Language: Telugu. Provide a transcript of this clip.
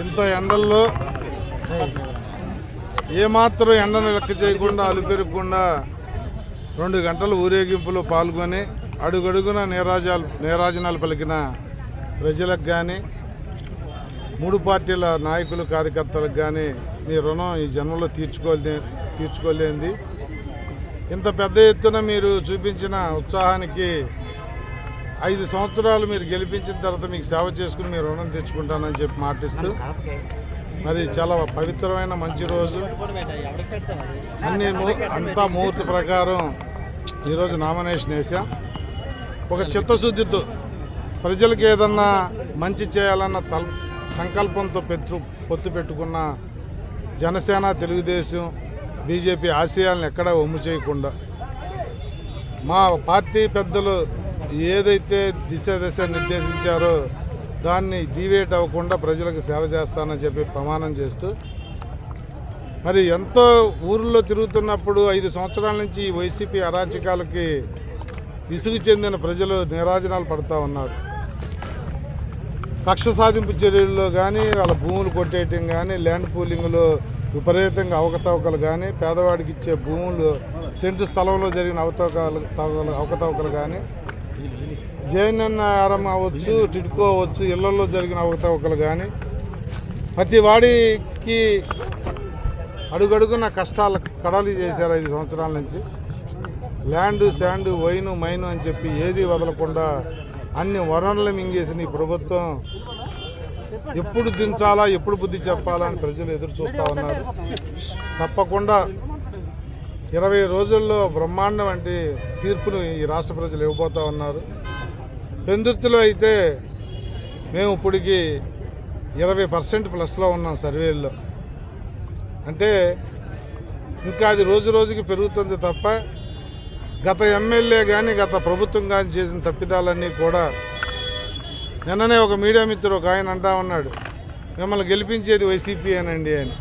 ఇంత ఎండల్లో ఏమాత్రం ఎండను లెక్క చేయకుండా అలుపెరగకుండా రెండు గంటలు ఊరేగింపులో పాల్గొని అడుగడుగున నేరాజాలు నేరాజనాలు పలికిన ప్రజలకు కానీ మూడు పార్టీల నాయకులు కార్యకర్తలకు కానీ మీ రుణం ఈ జన్మలో తీర్చుకోలే తీర్చుకోలేంది. ఇంత పెద్ద ఎత్తున మీరు చూపించిన ఉత్సాహానికి ఐదు సంవత్సరాలు మీరు గెలిపించిన తర్వాత మీకు సేవ చేసుకుని మీ రుణం తెచ్చుకుంటానని చెప్పి మాటిస్తూ మరి చాలా పవిత్రమైన మంచి రోజు. అన్ని అంతా ముహూర్త ప్రకారం ఈరోజు నామినేషన్ వేసాం ఒక చిత్తశుద్ధితో ప్రజలకు ఏదన్నా మంచి చేయాలన్న తల్ సంకల్పంతో పెట్టు పొత్తు పెట్టుకున్న జనసేన తెలుగుదేశం బీజేపీ ఆశయాలను ఎక్కడా ఒమ్ము చేయకుండా మా పార్టీ పెద్దలు ఏదైతే దిశ దశ నిర్దేశించారో దాన్ని డీవేట్ అవ్వకుండా ప్రజలకు సేవ చేస్తానని చెప్పి ప్రమాణం చేస్తూ మరి ఎంతో ఊర్లో తిరుగుతున్నప్పుడు ఐదు సంవత్సరాల నుంచి వైసీపీ అరాచకాలకి విసుగు చెందిన ప్రజలు నిరాజనాలు పడుతూ ఉన్నారు. కక్ష సాధింపు చర్యల్లో కానీ వాళ్ళ భూములు కొట్టేయటం కానీ ల్యాండ్ పూలింగ్లో విపరీతంగా అవకతవకలు కానీ పేదవాడికి ఇచ్చే భూములు సెంటు స్థలంలో జరిగిన అవతవకాలు అవకతవకలు కానీ జేఎన్ఎన్ఆర్ఎం అవ్వచ్చు టిడ్కో అవ్వచ్చు ఇళ్ళలో జరిగిన అవకతవకలు కానీ ప్రతి వాడికి అడుగడుగున కష్టాలు కడలి చేశారు ఐదు సంవత్సరాల నుంచి. ల్యాండ్ శాండ్ వైను మైను అని చెప్పి ఏది వదలకుండా అన్ని వనరులు మింగేసిన ఈ ప్రభుత్వం ఎప్పుడు దించాలా ఎప్పుడు బుద్ధి చెప్పాలా అని ప్రజలు ఎదురు చూస్తూ ఉన్నారు. తప్పకుండా ఇరవై రోజుల్లో బ్రహ్మాండం వంటి తీర్పును ఈ రాష్ట్ర ప్రజలు ఇవ్వబోతూ ఉన్నారు. పెందుర్తిలో అయితే మేము ఇప్పటికి ఇరవై పర్సెంట్ ప్లస్లో ఉన్నాం సర్వేల్లో. అంటే ఇంకా అది రోజు రోజుకి పెరుగుతుంది తప్ప గత ఎమ్మెల్యే కానీ గత ప్రభుత్వం కానీ చేసిన తప్పిదాలన్నీ కూడా నిన్ననే ఒక మీడియా మిత్రుడు ఒక ఆయన అంటా ఉన్నాడు మిమ్మల్ని గెలిపించేది వైసీపీ అనండి అని.